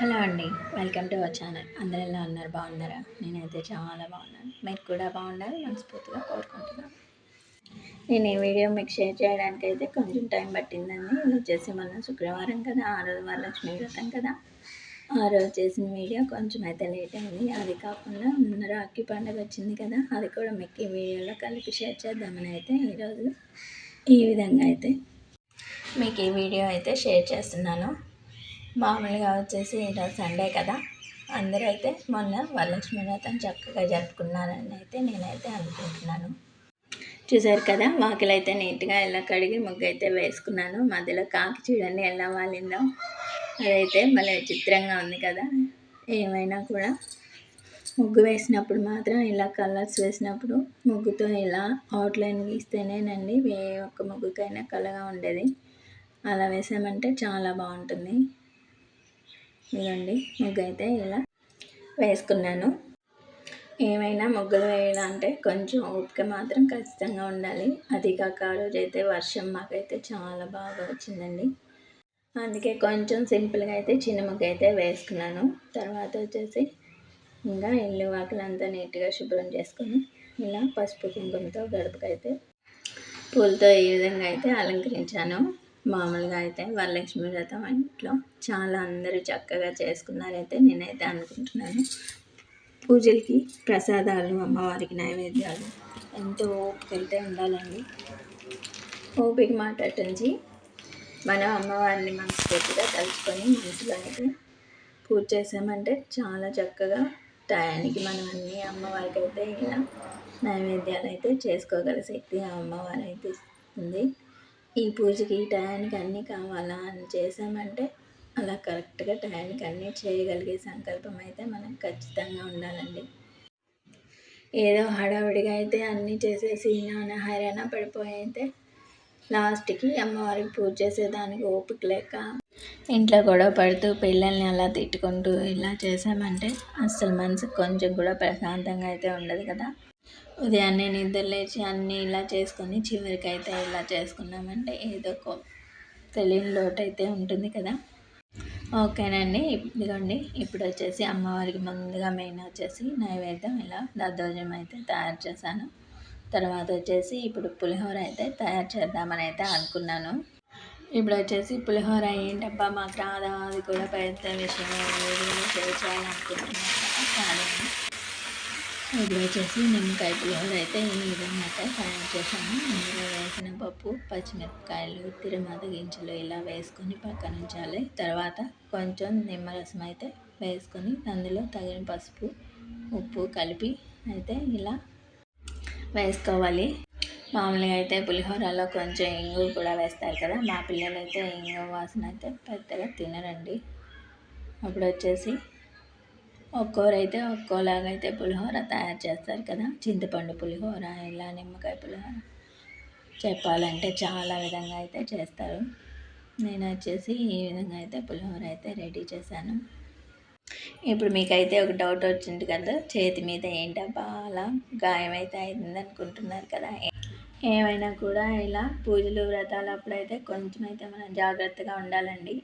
Hello అండి welcome to our channel. అందరు ఎలా ఉన్నారు? బాగున్నారా? నేనైతే చాలా బాగున్నాను. మీరు కూడా బాగున్నారు మనస్ఫూర్తిగా కోరుకుంటున్నాను. నేను ఈ వీడియో మీకు షేర్ చేయడానికి అయితే కొంచెం టైం పట్టిందండి. ఇది వచ్చేసి మన శుక్రవారం కదా ఆ రోజు వరలక్ష్మి వ్రతం కదా. ఆ రోజు చేసిన వీడియో కొంచెం అయితే లేట్ అయింది. అది కాకుండా మొన్న రాఖీ పండుగ వచ్చింది కదా అది కూడా మీకు ఈ వీడియోలో కలిపి షేర్ చేద్దామని అయితే ఈరోజు ఈ విధంగా అయితే మీకు ఈ వీడియో అయితే షేర్ చేస్తున్నాను. మామూలుగా వచ్చేసి ఈరోజు సండే కదా. అందరూ అయితే మొన్న వరలక్ష్మి వ్రతం చక్కగా జరుపుకున్నారని అయితే నేనైతే అనుకుంటున్నాను. చూసారు కదా వాకిలు అయితే నీట్గా ఎలా కడిగి ముగ్గు అయితే వేసుకున్నాను. మధ్యలో కాకి చూడండి ఎలా వాలిందో. అదైతే మళ్ళీ విచిత్రంగా ఉంది కదా. ఏమైనా కూడా ముగ్గు వేసినప్పుడు మాత్రం ఇలా కలర్స్ వేసినప్పుడు ముగ్గుతో ఇలా అవుట్లైన్ గీస్తేనేనండి ఏ ఒక్క ముగ్గుకైనా కలగా ఉండేది. అలా వేసామంటే చాలా బాగుంటుంది. ఇదండి ముగ్గు అయితే ఇలా వేసుకున్నాను. ఏమైనా ముగ్గులు అంటే కొంచెం ఓపిక మాత్రం ఖచ్చితంగా ఉండాలి. అది కాక ఆ రోజైతే వర్షం మాకైతే చాలా బాగా వచ్చిందండి. అందుకే కొంచెం సింపుల్గా అయితే చిన్న ముగ్గు అయితే వేసుకున్నాను. తర్వాత వచ్చేసి ఇంకా ఇల్లు వాకిలంతా నీట్గా శుభ్రం చేసుకొని ఇలా పసుపు కుంకుమతో గడపకైతే పూలతో ఈ విధంగా అయితే అలంకరించాను. మామూలుగా అయితే వరలక్ష్మి వ్రతం ఇంట్లో చాలా అందరూ చక్కగా చేసుకున్నారైతే నేనైతే అనుకుంటున్నాను. పూజలకి ప్రసాదాలు అమ్మవారికి నైవేద్యాలు ఎంతో ఓపికైతే ఉండాలండి. ఓపిక మాట్లాడించి మనం అమ్మవారిని మనస్ఫూర్తిగా తలుచుకొని మనసులో అయితే పూజ చేసామంటే చాలా చక్కగా టయానికి మనం అన్ని అమ్మవారికి అయితే ఇలా నైవేద్యాలు అయితే చేసుకోగల శక్తి ఆ అమ్మవారు అయితే ఇస్తుంది. ఈ పూజకి ఈ టయానికి అన్నీ కావాలా అని చేసామంటే అలా కరెక్ట్గా టయానికి అన్నీ చేయగలిగే సంకల్పం అయితే మనకు ఖచ్చితంగా ఉండాలండి. ఏదో హడావిడిగా అయితే అన్నీ చేసేసి నాన్న హైరాణ పడిపోయి అయితే లాస్ట్కి అమ్మవారికి పూజ చేసేదానికి ఓపిక లేక ఇంట్లో గొడవ పడుతూ పిల్లల్ని అలా తిట్టుకుంటూ ఇలా చేసామంటే అస్సలు మనసుకు కొంచెం కూడా ప్రశాంతంగా అయితే ఉండదు కదా. ఉదయాన్నే నిద్ర లేచి అన్నీ ఇలా చేసుకొని చివరికి అయితే ఇలా చేసుకున్నామంటే ఏదో ఒక తెలియని లోటు అయితే ఉంటుంది కదా. ఓకేనండి ఇదిగోండి ఇప్పుడు వచ్చేసి అమ్మవారికి ముందుగా మెయిన్ వచ్చేసి నైవేద్యం ఇలా దద్దోజనం అయితే తయారు చేశాను. తర్వాత వచ్చేసి ఇప్పుడు పులిహోర అయితే తయారు చేద్దామని అయితే అనుకున్నాను. ఇప్పుడు వచ్చేసి పులిహోర ఏంటబ్బా మాకు రాదా అది కూడా పెద్ద విషయం చేయాలనుకుంటున్నాను కానీ ఇప్పుడు వచ్చేసి నిమ్మకాయ పులిహోర అయితే ఈ విధంగా అయితే తయారు చేశాను. ఇందులో వేసిన పప్పు పచ్చిమిరపకాయలు తిరుమత గింజలు ఇలా వేసుకొని పక్కన ఉంచాలి. తర్వాత కొంచెం నిమ్మరసం అయితే వేసుకొని అందులో తగిన పసుపు ఉప్పు కలిపి అయితే ఇలా వేసుకోవాలి. మామూలుగా అయితే పులిహోరలో కొంచెం ఇంగు కూడా వేస్తారు కదా మా పిల్లలు అయితే ఇంగు వాసన అయితే పెద్దగా తినరండి. అప్పుడు వచ్చేసి ఒక్కోరైతే ఒక్కోలాగా అయితే పులిహోర తయారు చేస్తారు కదా. చింతపండు పులిహోర ఇలా నిమ్మకాయ పులిహోర. చెప్పాలంటే చాలా విధంగా అయితే చేస్తారు. నేను వచ్చేసి ఈ విధంగా అయితే పులిహోర అయితే రెడీ చేశాను. ఇప్పుడు మీకైతే ఒక డౌట్ వచ్చింది కదా చేతి మీద ఏంటబ్బా అలా గాయం అయితే అయింది అనుకుంటున్నారు కదా. ఏమైనా కూడా ఇలా పూజలు వ్రతాలు అప్పుడైతే కొంచెం అయితే మనం జాగ్రత్తగా ఉండాలండి.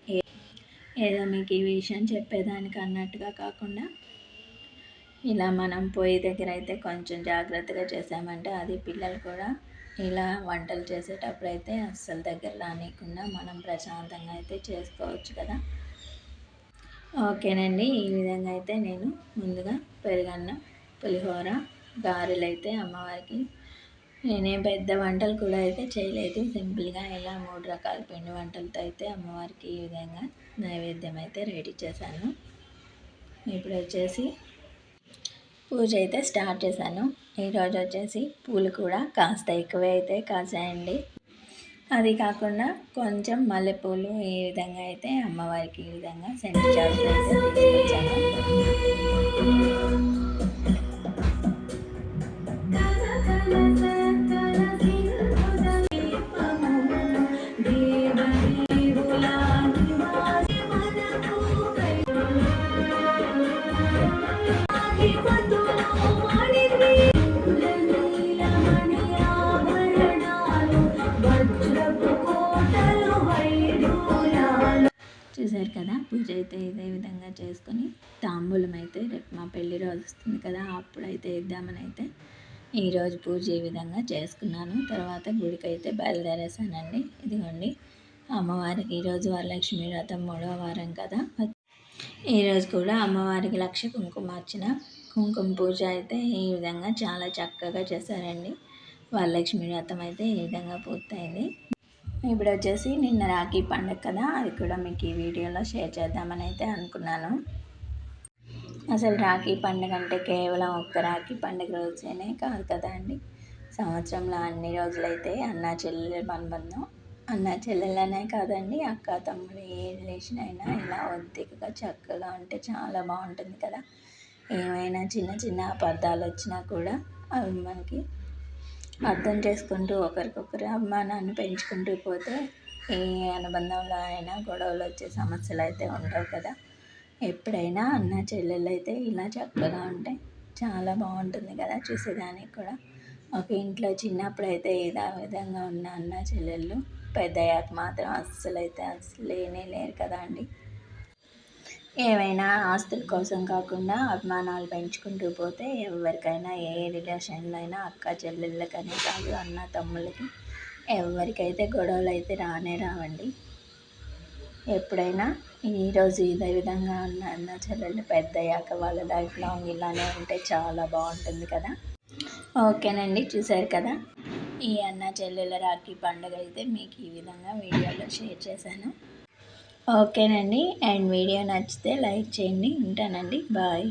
ఏదో మీకు ఈ విషయం చెప్పేదానికి అన్నట్టుగా కాకుండా ఇలా మనం పొయ్యి దగ్గర అయితే కొంచెం జాగ్రత్తగా చేసామంటే అది పిల్లలు కూడా ఇలా వంటలు చేసేటప్పుడు అయితే అస్సలు దగ్గర రానియకుండా మనం ప్రశాంతంగా అయితే చేసుకోవచ్చు కదా. ఓకేనండి ఈ విధంగా అయితే నేను ముందుగా పెరుగన్న పులిహోర గారెలు అయితే అమ్మవారికి నేనేం పెద్ద వంటలు కూడా అయితే చేయలేదు. సింపుల్గా ఇలా మూడు రకాల పిండి వంటలతో అయితే అమ్మవారికి ఈ విధంగా నైవేద్యం అయితే రెడీ చేశాను. ఇప్పుడు వచ్చేసి పూజ అయితే స్టార్ట్ చేశాను. ఈరోజు వచ్చేసి పూలు కూడా కాస్త ఎక్కువే అయితే కాసాయండి. అది కాకుండా కొంచెం మల్లెపూలు ఈ విధంగా అయితే అమ్మవారికి ఈ విధంగా సెంటర్ చార్జ్ అయితే తీసుకొచ్చాను. పూజ అయితే ఇదే విధంగా చేసుకొని తాంబూలం అయితే రేపు మా పెళ్ళి రోజు వస్తుంది కదా అప్పుడైతే ఇద్దామని అయితే ఈరోజు పూజ ఈ విధంగా చేసుకున్నాను. తర్వాత గుడికి అయితే బయలుదేరేసానండి ఇదిగోండి అమ్మవారికి ఈరోజు వరలక్ష్మి వ్రతం మూడవ వారం కదా. ఈరోజు కూడా అమ్మవారికి లక్ష కుంకుమార్చన కుంకుమ పూజ అయితే ఈ విధంగా చాలా చక్కగా చేశారండి. వరలక్ష్మి వ్రతం అయితే ఈ విధంగా పూర్తయింది. ఇప్పుడు వచ్చేసి నిన్న రాఖీ పండుగ కదా అది కూడా మీకు ఈ వీడియోలో షేర్ చేద్దామని అయితే అనుకున్నాను. అసలు రాఖీ పండుగ అంటే కేవలం ఒక్క రాఖీ పండుగ రోజేనే కాదు కదా అండి. సంవత్సరంలో అన్ని రోజులైతే అన్న చెల్లెల అనుబంధం అన్న చెల్లెలనే కాదండి అక్క తమ్ముడు ఏ రిలేషన్ అయినా ఇలా ఒద్దికగా చక్కగా ఉంటే చాలా బాగుంటుంది కదా. ఏమైనా చిన్న చిన్న అబద్ధాలు వచ్చినా కూడా అవి మనకి అర్థం చేసుకుంటూ ఒకరికొకరు అభిమానాన్ని పెంచుకుంటూ పోతే ఏ అనుబంధంలో అయినా గొడవలు వచ్చే సమస్యలు అయితే ఉండవు కదా. ఎప్పుడైనా అన్న చెల్లెలు అయితే ఇలా చక్కగా ఉంటే చాలా బాగుంటుంది కదా చూసేదానికి కూడా. ఒక ఇంట్లో చిన్నప్పుడు అయితే ఏదో విధంగా ఉన్న అన్న చెల్లెళ్ళు పెద్దయ్యాక మాత్రం అస్సలు అయితే అస్సలు లేనే లేరు కదా అండి. ఏవైనా ఆస్తుల కోసం కాకుండా అభిమానాలు పెంచుకుంటూ పోతే ఎవరికైనా ఏ రిలేషన్లో అయినా అక్క చెల్లెళ్ళకనే కాదు అన్న తమ్ముళ్ళకి ఎవరికైతే గొడవలు అయితే రానే రావండి. ఎప్పుడైనా ఈరోజు ఇదే విధంగా ఉన్న అన్న చెల్లెళ్ళు పెద్దయ్యాక వాళ్ళ లైఫ్ లాంగ్ ఇలానే ఉంటే చాలా బాగుంటుంది కదా. ఓకేనండి చూసారు కదా. ఈ అన్న చెల్లెల రాఖీ పండుగ అయితే మీకు ఈ విధంగా వీడియోలో షేర్ చేశాను. ఓకేనండి. అండ్ వీడియో నచ్చితే లైక్ చేయండి. ఉంటానండి. బాయ్.